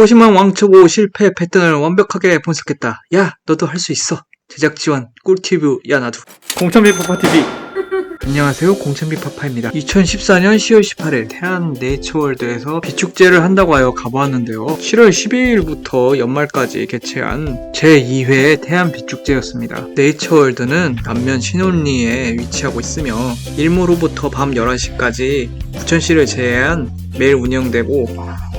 150만 왕초보 실패 패턴을 완벽하게 분석했다. 야, 너도 할 수 있어. 제작 지원 꿀팁 야 나도. 공천비 파파TV. 안녕하세요. 공천비 파파입니다. 2014년 10월 18일 태안 네이처월드에서 비축제를 한다고 하여 가보았는데요. 7월 12일부터 연말까지 개최한 제2회 태안 비축제였습니다. 네이처월드는 남면 신혼리에 위치하고 있으며 일몰후부터 밤 11시까지 부천시를 제외한 매일 운영되고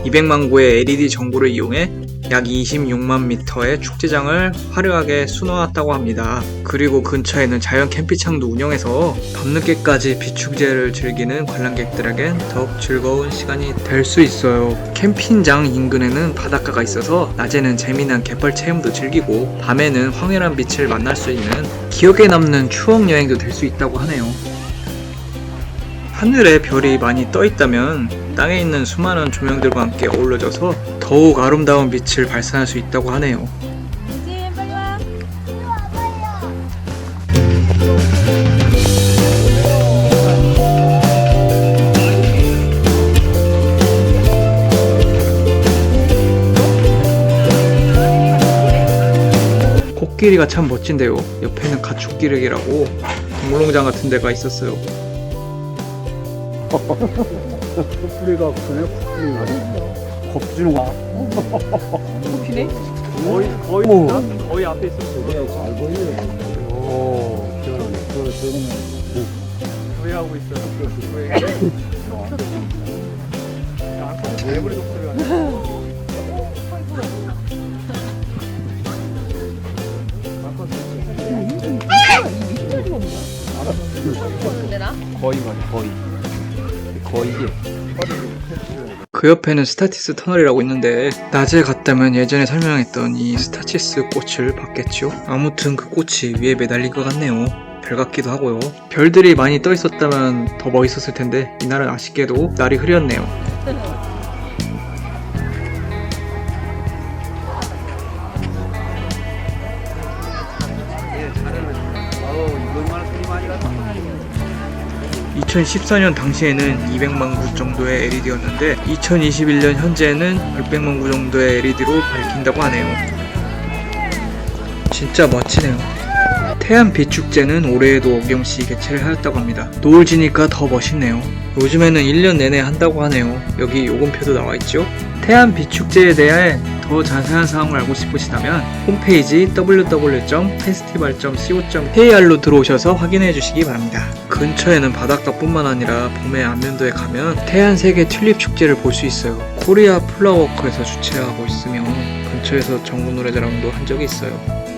200만 구의 LED 전구를 이용해 약 26만 미터의 축제장을 화려하게 수놓았다고 합니다. 그리고 근처에는 자연 캠핑장도 운영해서 밤늦게까지 비축제를 즐기는 관람객들에겐 더욱 즐거운 시간이 될 수 있어요. 캠핑장 인근에는 바닷가가 있어서 낮에는 재미난 갯벌 체험도 즐기고 밤에는 황홀한 빛을 만날 수 있는 기억에 남는 추억 여행도 될 수 있다고 하네요. 하늘에 별이 많이 떠 있다면 땅에 있는 수많은 조명들과 함께 어우러져서 더욱 아름다운 빛을 발산할 수 있다고 하네요. 코끼리가 참 멋진데요. 옆에는 가축기르기라고 동물농장 같은 데가 있었어요. 코끼리가 그네 코끼리가 겁주는 거 비네? 거의 거의 오. 거의 앞에 있으면 되게 잘 보이네. 오 시원하네. 그 저는 후회하고 있어요. 개구리 독수리가 아니라 되나? 거의 말이야 거의 거의 그 옆에는 스타티스 터널이라고 있는데 낮에 갔다면 예전에 설명했던 이 스타치스 꽃을 봤겠죠. 아무튼 그 꽃이 위에 매달린 것 같네요. 별 같기도 하고요. 별들이 많이 떠 있었다면 더 멋있었을 텐데 이날은 아쉽게도 날이 흐렸네요. 2014년 당시에는 200만 구 정도의 LED였는데 2021년 현재는 600만 구 정도의 LED로 밝힌다고 하네요. 진짜 멋지네요. 태안 비축제는 올해에도 어김없이 개최를 하였다고 합니다. 노을 지니까 더 멋있네요. 요즘에는 1년 내내 한다고 하네요. 여기 요금표도 나와 있죠? 태안 비축제에 대해 더 자세한 사항을 알고 싶으시다면 홈페이지 www.festival.co.kr로 들어오셔서 확인해 주시기 바랍니다. 근처에는 바닷가뿐만 아니라 봄의 안면도에 가면 태안 세계 튤립 축제를 볼 수 있어요. 코리아 플라워커에서 주최하고 있으며 근처에서 전국 노래자랑도 한 적이 있어요.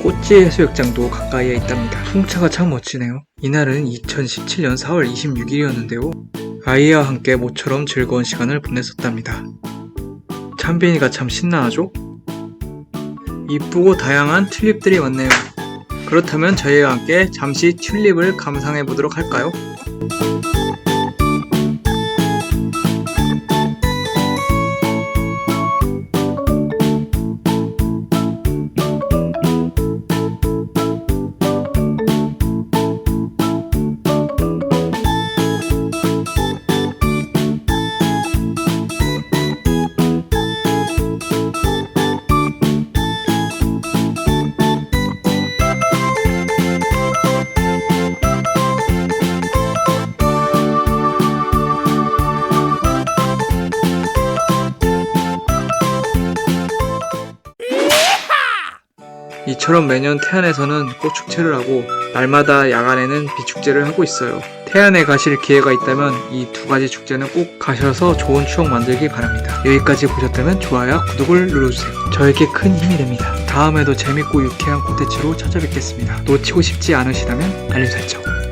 꽃지 해수욕장도 가까이에 있답니다. 풍차가 참 멋지네요. 이날은 2017년 4월 26일이었는데요. 아이와 함께 모처럼 즐거운 시간을 보냈었답니다. 참빈이가 참 신나하죠? 이쁘고 다양한 튤립들이 많네요. 그렇다면 저희와 함께 잠시 튤립을 감상해 보도록 할까요? 이처럼 매년 태안에서는 꽃 축제를 하고 날마다 야간에는 비축제를 하고 있어요. 태안에 가실 기회가 있다면 이 두 가지 축제는 꼭 가셔서 좋은 추억 만들기 바랍니다. 여기까지 보셨다면 좋아요, 구독을 눌러주세요. 저에게 큰 힘이 됩니다. 다음에도 재밌고 유쾌한 콘텐츠로 찾아뵙겠습니다. 놓치고 싶지 않으시다면 알림 설정.